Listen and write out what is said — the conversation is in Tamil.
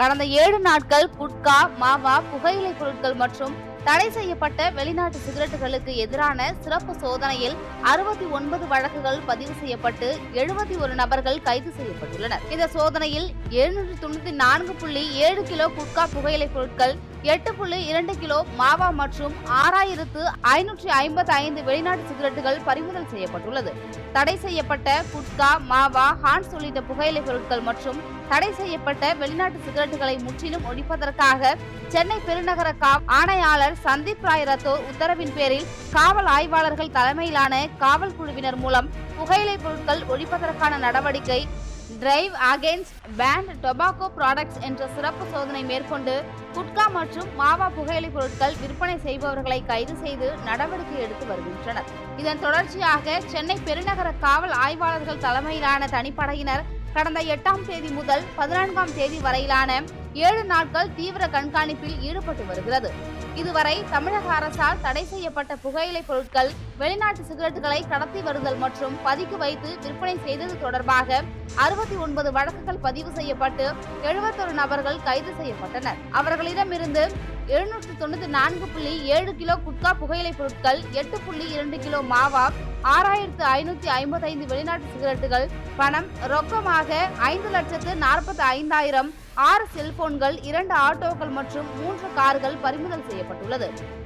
கடந்த ஏழு நாட்கள் குட்கா மாவா புகையிலை பொருட்கள் மற்றும் தடை செய்யப்பட்ட வெளிநாட்டு சிகரெட்டுகளுக்கு எதிரான சிறப்பு சோதனையில் அறுபத்தி ஒன்பது வழக்குகள் பதிவு செய்யப்பட்டு எழுபத்தி ஒரு நபர்கள் கைது செய்யப்பட்டுள்ளனர். இந்த சோதனையில் எழுநூற்றி தொண்ணூத்தி நான்கு புள்ளி ஏழு கிலோ குட்கா புகையிலை பொருட்கள் எட்டு புள்ளி இரண்டு கிலோ மாவா மற்றும் ஆறாயிரத்து ஐநூற்றி ஐம்பத்தி ஐந்து வெளிநாட்டு சிகரெட்டுகள் பறிமுதல் செய்யப்பட்டுள்ளது. தடை செய்யப்பட்ட குட்கா மாவா ஹான்ஸ் உள்ளிட்ட புகையிலை பொருட்கள் மற்றும் தடை செய்யப்பட்ட வெளிநாட்டு சிகரெட்டுகளை முற்றிலும் ஒழிப்பதற்காக சென்னை பெருநகர காவல் ஆணையாளர் சந்தீப் ராய் ரத்தோர் உத்தரவின் பேரில் காவல் ஆய்வாளர்கள் தலைமையிலான காவல் குழுவினர் மூலம் புகையிலை பொருட்கள் ஒழிப்பதற்கான நடவடிக்கை drive against banned tobacco products என்ற சிறப்பு சோதனை மேற்கொண்டு குட்கா மற்றும் மாவா புகையிலை பொருட்கள் விற்பனை செய்பவர்களை கைது செய்து நடவடிக்கை எடுத்து வருகின்றனர். இதன் தொடர்ச்சியாக சென்னை பெருநகர காவல் ஆய்வாளர்கள் தலைமையிலான தனிப்படையினர் கடந்த எட்டாம் தேதி முதல் பதினான்காம் தேதி வரையிலான ஏழு நாட்கள் தீவிர கண்காணிப்பில் ஈடுபட்டு வருகிறது. இதுவரை தமிழக அரசால் தடை செய்யப்பட்ட புகையிலை பொருட்கள் வெளிநாட்டு சிகரெட்டுகளை கடத்தி வருதல் மற்றும் பதுக்கி வைத்து விற்பனை செய்தது தொடர்பாக அறுபத்தி ஒன்பது வழக்குகள் பதிவு செய்யப்பட்டு எழுபத்தொரு நபர்கள் கைது செய்யப்பட்டனர். அவர்களிடமிருந்து எழுநூற்று தொண்ணூத்தி நான்கு புள்ளி ஏழு கிலோ குட்கா புகையிலை பொருட்கள் எட்டு புள்ளி இரண்டு கிலோ மாவா ஆறாயிரத்து ஐநூத்தி ஐம்பத்தி ஐந்து வெளிநாட்டு சிகரெட்டுகள் பணம் ரொக்கமாக ஐந்து லட்சத்து நாற்பத்தி ஐந்தாயிரம் ஆறு செல்போன்கள் இரண்டு ஆட்டோக்கள் மற்றும் மூன்று கார்கள் பறிமுதல் செய்யப்பட்டுள்ளது.